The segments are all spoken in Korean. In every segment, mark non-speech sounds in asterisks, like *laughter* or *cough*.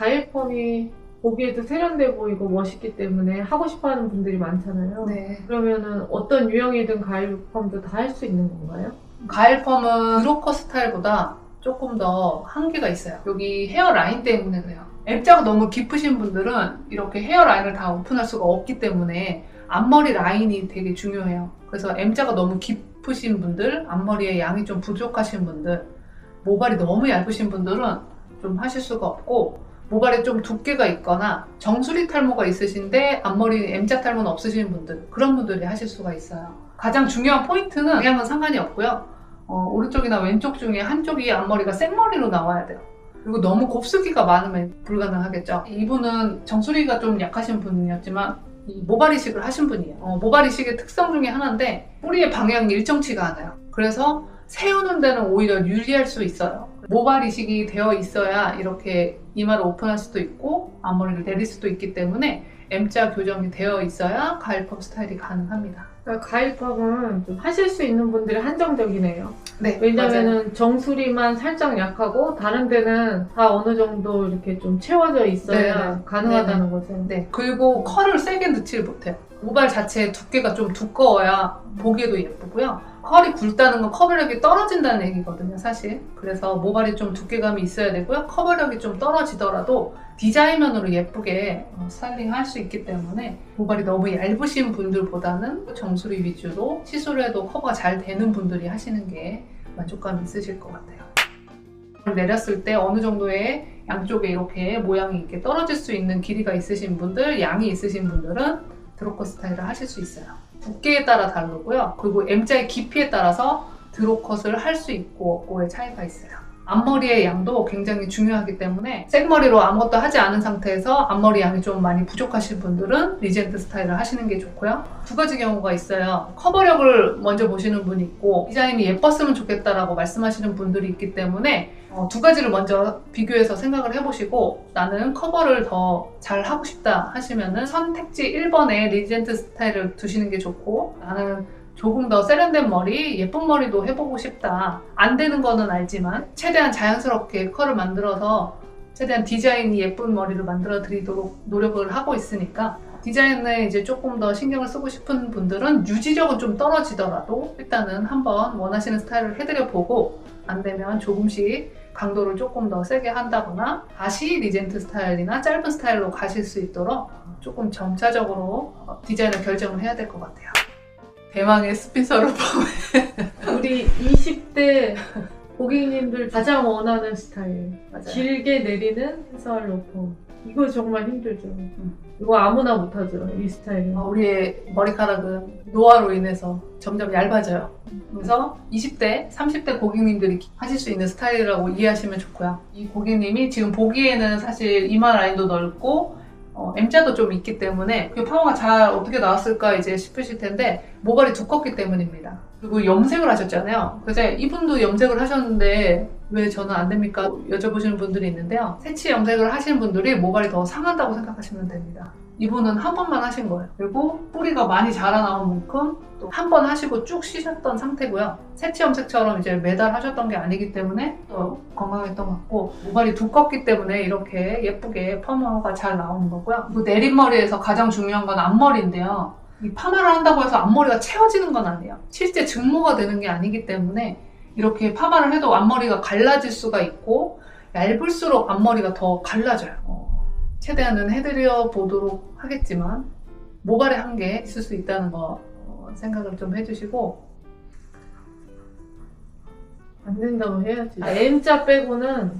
가일펌이 보기에도 세련돼 보이고 멋있기 때문에 하고 싶어하는 분들이 많잖아요. 네. 그러면은 어떤 유형이든 가일펌도 다 할 수 있는 건가요? 가일펌은 드로커 스타일보다 조금 더 한계가 있어요. 여기 헤어라인 때문에 그래요. M자가 너무 깊으신 분들은 이렇게 헤어라인을 다 오픈할 수가 없기 때문에 앞머리 라인이 되게 중요해요. 그래서 M자가 너무 깊으신 분들, 앞머리에 양이 좀 부족하신 분들, 모발이 너무 얇으신 분들은 좀 하실 수가 없고 모발에 좀 두께가 있거나 정수리 탈모가 있으신데 앞머리 M자 탈모는 없으신 분들 그런 분들이 하실 수가 있어요. 가장 중요한 포인트는 방향은 상관이 없고요. 어, 오른쪽이나 왼쪽 중에 한쪽이 앞머리가 생머리로 나와야 돼요. 그리고 너무 곱슬기가 많으면 불가능하겠죠. 이분은 정수리가 좀 약하신 분이었지만 이 모발 이식을 하신 분이에요. 어, 모발 이식의 특성 중에 하나인데 뿌리의 방향이 일정치가 않아요. 그래서 세우는 데는 오히려 유리할 수 있어요. 모발 이식이 되어 있어야 이렇게 이마를 오픈할 수도 있고 앞머리를 내릴 수도 있기 때문에 M자 교정이 되어 있어야 가일펌 스타일이 가능합니다. 그러니까 가일펌은 좀 하실 수 있는 분들이 한정적이네요. 네. 왜냐면은 정수리만 살짝 약하고 다른 데는 다 어느 정도 이렇게 좀 채워져 있어야 네네. 가능하다는 거죠. 네. 그리고 컬을 세게 넣지를 못해요. 모발 자체의 두께가 좀 두꺼워야 보기에도 예쁘고요. 컬이 굵다는 건 커버력이 떨어진다는 얘기거든요, 사실. 그래서 모발이 좀 두께감이 있어야 되고요. 커버력이 좀 떨어지더라도 디자인면으로 예쁘게 어, 스타일링 할 수 있기 때문에 모발이 너무 얇으신 분들보다는 정수리 위주로 시술을 해도 커버가 잘 되는 분들이 하시는 게 만족감이 있으실 것 같아요. 내렸을 때 어느 정도의 양쪽에 이렇게 모양이 이렇게 떨어질 수 있는 길이가 있으신 분들, 양이 있으신 분들은 드로커 스타일을 하실 수 있어요. 두께에 따라 다르고요. 그리고 M자의 깊이에 따라서 드로컷을 할 수 있고 없고의 차이가 있어요. 앞머리의 양도 굉장히 중요하기 때문에 생머리로 아무것도 하지 않은 상태에서 앞머리 양이 좀 많이 부족하신 분들은 리젠트 스타일을 하시는 게 좋고요. 두 가지 경우가 있어요. 커버력을 먼저 보시는 분이 있고 디자인이 예뻤으면 좋겠다라고 말씀하시는 분들이 있기 때문에 어, 두 가지를 먼저 비교해서 생각을 해보시고 나는 커버를 더 잘 하고 싶다 하시면은 선택지 1번에 리젠트 스타일을 두시는 게 좋고 나는 조금 더 세련된 머리, 예쁜 머리도 해보고 싶다. 안 되는 거는 알지만 최대한 자연스럽게 컬을 만들어서 최대한 디자인이 예쁜 머리를 만들어 드리도록 노력을 하고 있으니까 디자인에 이제 조금 더 신경을 쓰고 싶은 분들은 유지력은 좀 떨어지더라도 일단은 한번 원하시는 스타일을 해드려 보고 안 되면 조금씩 강도를 조금 더 세게 한다거나 다시 리젠트 스타일이나 짧은 스타일로 가실 수 있도록 조금 점차적으로 어, 디자인을 결정을 해야 될 것 같아요. 대망의 스피서로 *laughs* 우리 20대 고객님들 가장 원하는 스타일. 맞아요. 길게 내리는 해설 로펌. 이거 정말 힘들죠. 이거 아무나 못하죠, 이 스타일은. 어, 우리의 머리카락은 노화로 인해서 점점 얇아져요. 그래서 20대, 30대 고객님들이 하실 수 있는 스타일이라고 이해하시면 좋고요. 이 고객님이 지금 보기에는 사실 이마 라인도 넓고 어, M자도 좀 있기 때문에 그 파마가 잘 어떻게 나왔을까 이제 싶으실 텐데 모발이 두껍기 때문입니다. 그리고 염색을 하셨잖아요. 그래서 이분도 염색을 하셨는데 왜 저는 안 됩니까? 여쭤보시는 분들이 있는데요. 새치 염색을 하신 분들이 모발이 더 상한다고 생각하시면 됩니다. 이분은 한 번만 하신 거예요. 그리고 뿌리가 많이 자라나온 만큼 또 한 번 하시고 쭉 쉬셨던 상태고요. 새치 염색처럼 이제 매달 하셨던 게 아니기 때문에 또 건강했던 것 같고 모발이 두껍기 때문에 이렇게 예쁘게 펌머가 잘 나오는 거고요. 그리고 내린머리에서 가장 중요한 건 앞머리인데요. 이 파마를 한다고 해서 앞머리가 채워지는 건 아니에요. 실제 증모가 되는 게 아니기 때문에 이렇게 파마를 해도 앞머리가 갈라질 수가 있고 얇을수록 앞머리가 더 갈라져요. 어, 최대한은 해드려 보도록 하겠지만 모발에 한계 있을 수 있다는 거 어, 생각을 좀 해주시고 안 된다고 해야지. 아, M자 빼고는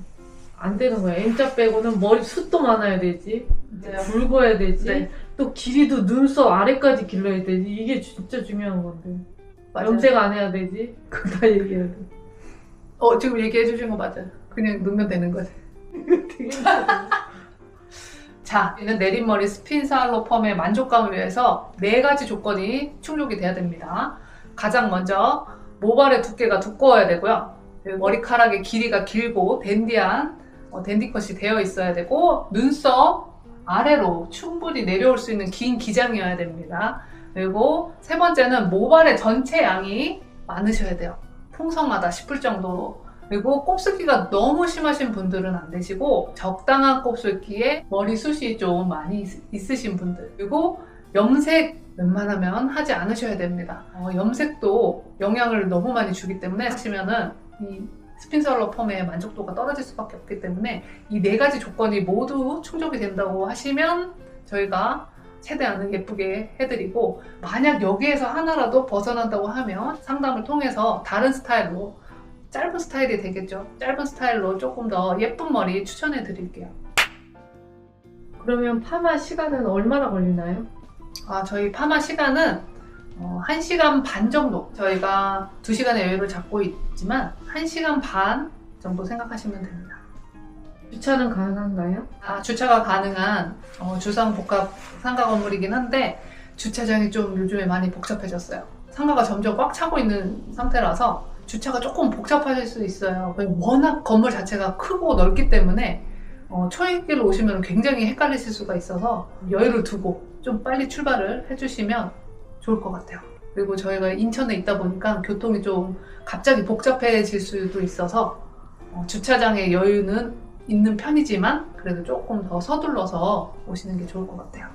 안 되는 거야. M자 빼고는 머리 숱도 많아야 되지. 굵어야 되지. 네. 또 길이도 눈썹 아래까지 길러야 되지. 이게 진짜 중요한 건데. 맞아요. 염색 안 해야 되지. *laughs* 그거 다 얘기해야 돼. 어 지금 얘기해 주신 거 맞아요. 그냥 넣으면 되는 거지. *laughs* 되게. 자, 이는 내린머리 스핀 살로 펌의 만족감을 위해서 네 가지 조건이 충족이 돼야 됩니다. 가장 먼저 모발의 두께가 두꺼워야 되고요. 머리카락의 길이가 길고 댄디한 어, 댄디컷이 되어 있어야 되고 눈썹 아래로 충분히 내려올 수 있는 긴 기장이어야 됩니다. 그리고 세 번째는 모발의 전체 양이 많으셔야 돼요. 풍성하다 싶을 정도로 그리고 곱슬기가 너무 심하신 분들은 안 되시고 적당한 곱슬기에 머리숱이 좀 많이 있- 있으신 분들 그리고 염색 웬만하면 하지 않으셔야 됩니다. 어, 염색도 영향을 너무 많이 주기 때문에 하시면은 이 스핀설러 펌의 만족도가 떨어질 수밖에 없기 때문에 이 네 가지 조건이 모두 충족이 된다고 하시면 저희가 최대한 예쁘게 해드리고 만약 여기에서 하나라도 벗어난다고 하면 상담을 통해서 다른 스타일로 짧은 스타일이 되겠죠. 짧은 스타일로 조금 더 예쁜 머리 추천해 드릴게요. 그러면 파마 시간은 얼마나 걸리나요? 아, 저희 파마 시간은 어, 1시간 반 정도. 저희가 2시간의 여유를 잡고 있지만 1시간 반 정도 생각하시면 됩니다. 주차는 가능한가요? 아, 주차가 가능한 어, 주상 복합 상가 건물이긴 한데 주차장이 좀 요즘에 많이 복잡해졌어요. 상가가 점점 꽉 차고 있는 상태라서 주차가 조금 복잡하실 수 있어요. 워낙 건물 자체가 크고 넓기 때문에 어, 초행길로 오시면 굉장히 헷갈리실 수가 있어서 여유를 두고 좀 빨리 출발을 해주시면 좋을 것 같아요. 그리고 저희가 인천에 있다 보니까 교통이 좀 갑자기 복잡해질 수도 있어서 어, 주차장의 여유는 있는 편이지만 그래도 조금 더 서둘러서 오시는 게 좋을 것 같아요.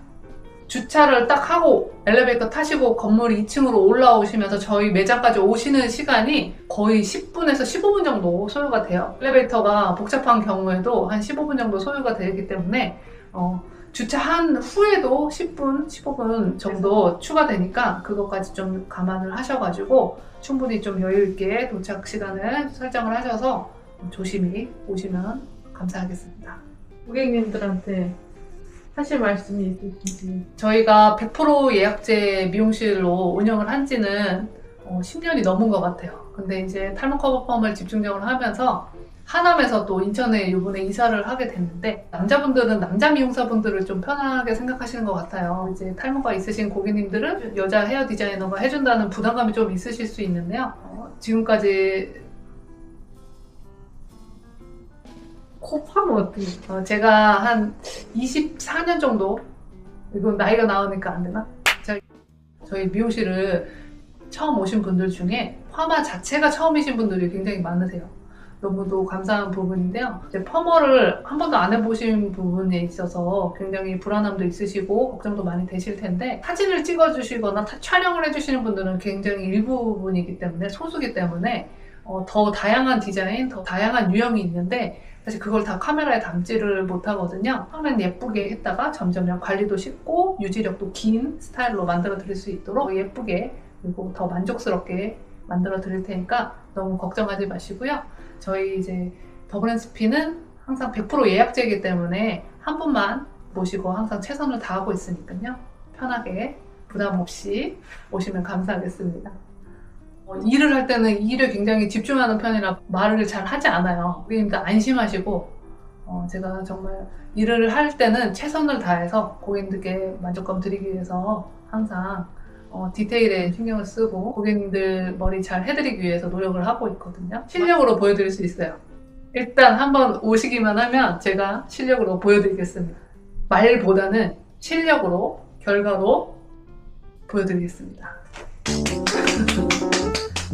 주차를 딱 하고 엘리베이터 타시고 건물 2층으로 올라오시면서 저희 매장까지 오시는 시간이 거의 10분에서 15분 정도 소요가 돼요. 엘리베이터가 복잡한 경우에도 한 15분 정도 소요가 되기 때문에 어, 주차한 후에도 10분, 15분 정도 추가되니까 그것까지 좀 감안을 하셔가지고 충분히 좀 여유 있게 도착 시간을 설정을 하셔서 조심히 오시면 감사하겠습니다. 고객님들한테 하실 말씀이 있으신지 저희가 100% 예약제 미용실로 운영을 한 지는 어, 10년이 넘은 것 같아요. 근데 이제 탈모 커버 펌을 집중적으로 하면서 하남에서 또 인천에 이번에 이사를 하게 됐는데 남자분들은 남자 미용사분들을 좀 편하게 생각하시는 것 같아요. 이제 탈모가 있으신 고객님들은 여자 헤어 디자이너가 해준다는 부담감이 좀 있으실 수 있는데요. 어, 지금까지 코 파면 어떻게 어, 제가 한 24년 정도 이건 나이가 나오니까 안 되나? 제가 저희 미용실을 처음 오신 분들 중에 파마 자체가 처음이신 분들이 굉장히 많으세요. 너무도 감사한 부분인데요. 이제 퍼머를 한 번도 안 해보신 부분에 있어서 굉장히 불안함도 있으시고 걱정도 많이 되실 텐데 사진을 찍어주시거나 타- 촬영을 해주시는 분들은 굉장히 일부분이기 때문에 소수기 때문에 어, 더 다양한 디자인, 더 다양한 유형이 있는데 사실 그걸 다 카메라에 담지를 못하거든요. 처음엔 예쁘게 했다가 점점 관리도 쉽고 유지력도 긴 스타일로 만들어 드릴 수 있도록 예쁘게 그리고 더 만족스럽게 만들어 드릴 테니까 너무 걱정하지 마시고요. 저희 이제 더블앤스피는 항상 100% 예약제이기 때문에 한 분만 모시고 항상 최선을 다하고 있으니까요. 편하게 부담 없이 오시면 감사하겠습니다. 어, 일을 할 때는 이 일에 굉장히 집중하는 편이라 말을 잘 하지 않아요. 고객님들 안심하시고 어, 제가 정말 일을 할 때는 최선을 다해서 고객님들께 만족감 드리기 위해서 항상 어, 디테일에 신경을 쓰고 고객님들 머리 잘 해드리기 위해서 노력을 하고 있거든요. 실력으로 보여드릴 수 있어요. 일단 한번 오시기만 하면 제가 실력으로 보여드리겠습니다. 말보다는 실력으로 결과로 보여드리겠습니다.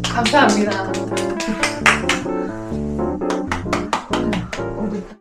감사합니다.